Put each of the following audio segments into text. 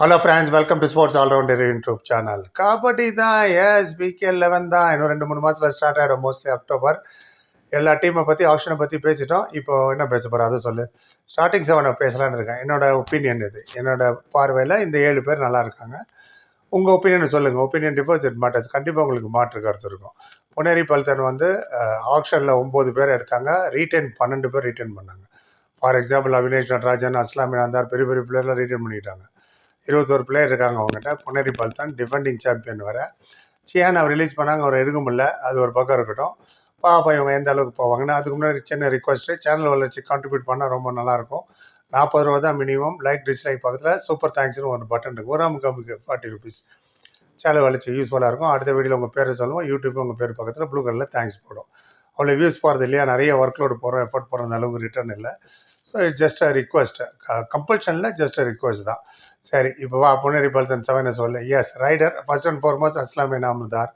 Hello friends welcome to sports allrounder YouTube channel kabaddi தான் yes PK eleven தான் இன்னும் ரெண்டு மூணு மாதத்தில் ஸ்டார்ட் ஆகிடும் மோஸ்ட்லி அக்டோபர் எல்லா டீமை பற்றி ஆப்ஷனை பற்றி பேசிட்டோம். இப்போ என்ன பேச போகிறோம் அதை சொல்லு. ஸ்டார்டிங் செவனை பேசலான்னு இருக்கேன். என்னோட ஒப்பீனியன் இது. என்னோட பார்வையில் இந்த ஏழு பேர் நல்லா இருக்காங்க. உங்கள் ஒப்பீனியன் சொல்லுங்கள் ஒப்பீனியன் டிபாசிட் மாட்டர்ஸ் கண்டிப்பாக உங்களுக்கு மாற்று கருத்து இருக்கும். புனேரி பல்தன் வந்து ஆப்ஷனில் ஒம்பது பேர் எடுத்தாங்க. ரீட்டைன் பன்னெண்டு பேர் ரீட்டைன் பண்ணாங்க. ஃபார் எக்ஸாம்பிள் அவினேஷ் நடராஜன் அஸ்லாமி அந்தார் பெரிய பெரிய பிளேயர்லாம் ரீட்டைன் பண்ணிட்டாங்க. இருபத்தோரு பிளேயர் இருக்காங்க அவங்ககிட்ட. புனேரி பால்தான் டிஃபெண்டிங் சாம்பியன் வர சியான் அவர் ரிலீஸ் பண்ணாங்க அவர் எடுக்க முடியல. அது ஒரு பக்கம் இருக்கட்டும். பாப்பா இவங்க எந்த அளவுக்கு போவாங்கன்னு அதுக்கு முன்னாடி சின்ன ரிக்வஸ்ட்டு சேனல் வளர்ச்சி கான்ட்ரிபியூட் பண்ணால் ரொம்ப நல்லாயிருக்கும். நாற்பது ரூபா தான் மினிமம் லைக் டிஸ்லைக் பக்கத்தில் சூப்பர் தேங்க்ஸ்னு ஒரு பட்டன் இருக்குது ஒரு அமுக்கு ஃபார்ட்டி ருபீஸ் சேனல் வளர்ச்சி யூஸ்ஃபுல்லாக இருக்கும். அடுத்த வீடியோவில் உங்கள் பேரை சொல்லுவோம். யூடியூப் உங்கள் பேர் பக்கத்தில் ப்ளூ கலரில் தேங்க்ஸ் போடும். அவ்வளோ வியூஸ் போகிறது இல்லையா? நிறைய ஒர்க் லோடு போகிறோம் எஃபர்ட் போகிற அளவுக்கு ரிட்டர்ன் இல்லை. So it's just a request கம்பல்ஷனில் just a request தான். சரி இப்போ வா புனேரி பல்தன் செவனை சொல்லு. Yes raider first and foremost அஸ்லாமே Inamdar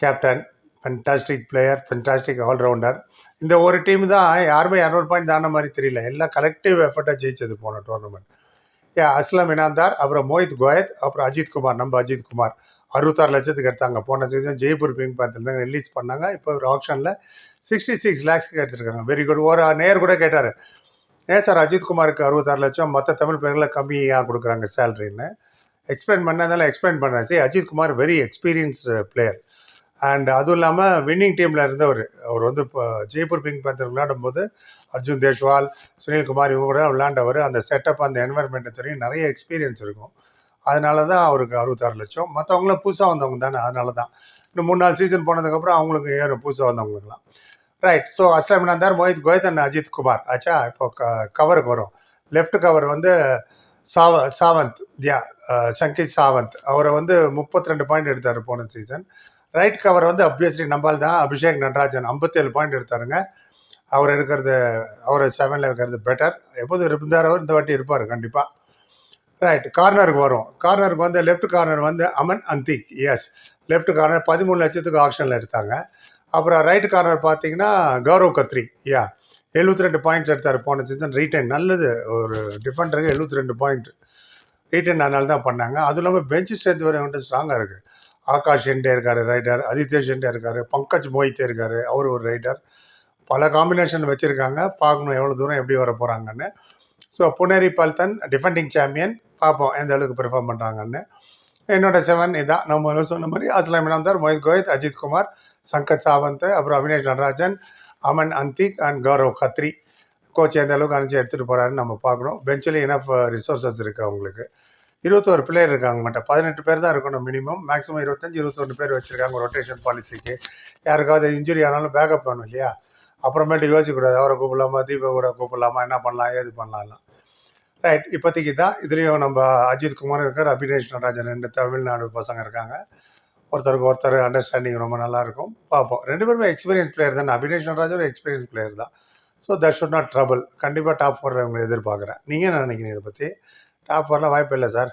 captain fantastic player fantastic allrounder இந்த ஒரு டீம் தான் யாருமே இரநூறு பாயிண்ட் தான மாதிரி தெரியல. எல்லாம் கலெக்டிவ் எஃபர்ட்டாக ஜெயிச்சது போன டோர்னமெண்ட் அஸ்லம் இனாந்தார் அப்புறம் மோஹித் கோயத் அப்புறம் அஜித் குமார் நம்ம அஜித் குமார். அறுபத்தாறு லட்சத்துக்கு எடுத்தாங்க. போன சீசன் ஜெய்ப்பூர் பிங்க் பார்த்துருந்தாங்க ரிலீஸ் பண்ணாங்க. இப்போ ஒரு ஆப்ஷனில் சிக்ஸ்டி சிக்ஸ் லேக்ஸ்க்கு எடுத்துருக்காங்க. வெரி குட் ஒரு நேர் கூட கேட்டார். ஏன் சார் அஜித் குமாருக்கு அறுபத்தாறு லட்சம் மற்ற தமிழ் பிளேயர்களை கம்மியாக கொடுக்குறாங்க சேலரின்னு எக்ஸ்பிளைன் பண்ணதால எக்ஸ்பிளைன் பண்ணேன் சரி Ajith Kumar very experience player and அதுவும் இல்லாமல் வின்னிங் டீமில் இருந்தவர். அவர் வந்து இப்போ ஜெய்ப்பூர் பிங்க் பேந்தர் விளையாடும் போது அர்ஜுன் தேஷ்வால் சுனில்குமார் இவங்க கூட விளையாண்டவர். அந்த செட்டப் அந்த என்வரன்மெண்ட்டை தெரியும். நிறைய எக்ஸ்பீரியன்ஸ் இருக்கும். அதனால தான் அவருக்கு அறுபத்தாறு லட்சம். மற்றவங்களாம் புதுசாக வந்தவங்க தானே அதனால தான் இன்னும் மூணு நாலு சீசன் போனதுக்கப்புறம் அவங்களுக்கு ஏறும் புதுசாக வந்தவங்களுக்குலாம் right so Aslam Inamdar Mohit Goyat and Ajit Kumar. ஆச்சா? இப்போ க கவருக்கு வரும். லெஃப்ட் கவர் வந்து சாவ சாவந்த். யா சங்கித் சாவந்த். அவரை வந்து முப்பத்தி ரெண்டு பாயிண்ட் எடுத்தார் போன சீசன் ரைட் கவர் வந்து அப்வியஸ்லி நம்பால் தான் அபிஷேக் நடராஜன் ஐம்பத்தேழு பாயிண்ட் எடுத்தாருங்க. அவர் இருக்கிறது அவர் செவனில் இருக்கிறது பெட்டர் எப்போதும் இருந்தார் அவர் இந்த வாட்டி இருப்பார் கண்டிப்பாக ரைட் கார்னருக்கு வரும். கார்னருக்கு வந்து லெஃப்ட் கார்னர் வந்து Aman Antil. Yes left corner பதிமூணு லட்சத்துக்கு ஆப்ஷனில் எடுத்தாங்க. அப்புறம் ரைட் கார்னர் பார்த்தீங்கன்னா கௌரவ் கத்ரி. யா எழுபத்தி ரெண்டு பாயிண்ட்ஸ் எடுத்தார் போன சீசன் ரீட்டைன் நல்லது. ஒரு டிஃபெண்டருக்கு எழுபத்தி ரெண்டு பாயிண்ட் ரீட்டைன் அதனால தான் பண்ணாங்க. அதுவும் இல்லாமல் பெஞ்ச் ஸ்ட்ரென்த் வரை வந்துட்டு ஸ்ட்ராங்காக இருக்குது ஆகாஷ் ஷெண்டே இருக்கார் ரைடர். ஆதித்ய ஷெண்டே இருக்கார் பங்கஜ் மோஹித்தே இருக்கார். அவர் ஒரு ரைடர். பல காம்பினேஷன் வச்சுருக்காங்க. பார்க்கணும் எவ்வளோ தூரம் எப்படி வர போகிறாங்கன்னு so Puneri Paltan defending champion பார்ப்போம் எந்த அளவுக்கு பெர்ஃபார்ம் பண்ணுறாங்கன்னு என்னோட செவன் இதான். நம்ம சொன்ன மாதிரி அஸ்லாம் இனாம்தார் மோஹித் கோயத் அஜித் குமார் சங்கத் சாவந்த் அப்புறம் அவினேஷ் நடராஜன் அமன் அந்திக் அண்ட் கௌரவ் கத்ரி. கோச் எந்த அளவுக்கு அனுப்பிச்சு எடுத்துகிட்டு போகிறாருன்னு நம்ம பார்க்கணும். பெஞ்சில் இனஃப் ரிசோர்ஸஸ் இருக்குது அவங்களுக்கு. இருபத்தோரு பிளேயர் இருக்காங்க மட்டும். பதினெட்டு பேர் தான் இருக்கணும் மினிமம் மேக்ஸிமம் இருபத்தஞ்சி இருபத்தொன்று பேர் வச்சுருக்காங்க ரொட்டேஷன் பாலிசிக்கு யாருக்காவது இன்ஜுரி ஆனாலும் பேக்கப் வேணும் இல்லையா? அப்புறமேட்டு யோசிக்கக்கூடாது. அவரை கூப்பிடலாமா? தீபா கூட கூப்பிடலாமா? என்ன பண்ணலாம்? ஏது பண்ணலாம்லாம். ரைட் இப்போதைக்கு தான் இதுலேயும் நம்ம அஜித் குமார் இருக்கார் அபினேஷ் நடராஜன் ரெண்டு தமிழ்நாடு பசங்க இருக்காங்க. ஒருத்தருக்கு ஒருத்தர் அண்டர்ஸ்டாண்டிங் ரொம்ப நல்லாயிருக்கும் பார்ப்போம். ரெண்டு பேருமே எக்ஸ்பீரியன்ஸ் பிளேயர் தானே. அபினேஷ் நடராஜன் ஒரு எக்ஸ்பீரியன்ஸ் பிளேயர் தான். So that should not trouble கண்டிப்பாக டாப் ஃபோரில் உங்களை எதிர்பார்க்குறேன். நீங்கள் என்ன நினைக்கிறீங்க இதை பற்றி டாப் ஃபோர்லாம் வாய்ப்பு இல்லை சார்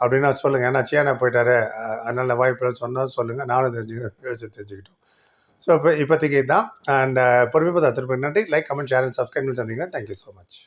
அப்படின்னா சொல்லுங்கள் ஏன்னா சேனா போயிட்டாரு. அதனால் வாய்ப்பு இல்லை சொன்னால் சொல்லுங்கள் நானும் தெரிஞ்சுக்கிறேன் யோசிச்சு தெரிஞ்சுக்கிட்டோம். ஸோ இப்போ இப்போதைக்கு தான் அண்ட் பொறுமை பார்த்தா திருப்பி நன்றி. Like comment share and subscribe சந்திக்கிறேன். Thank you so much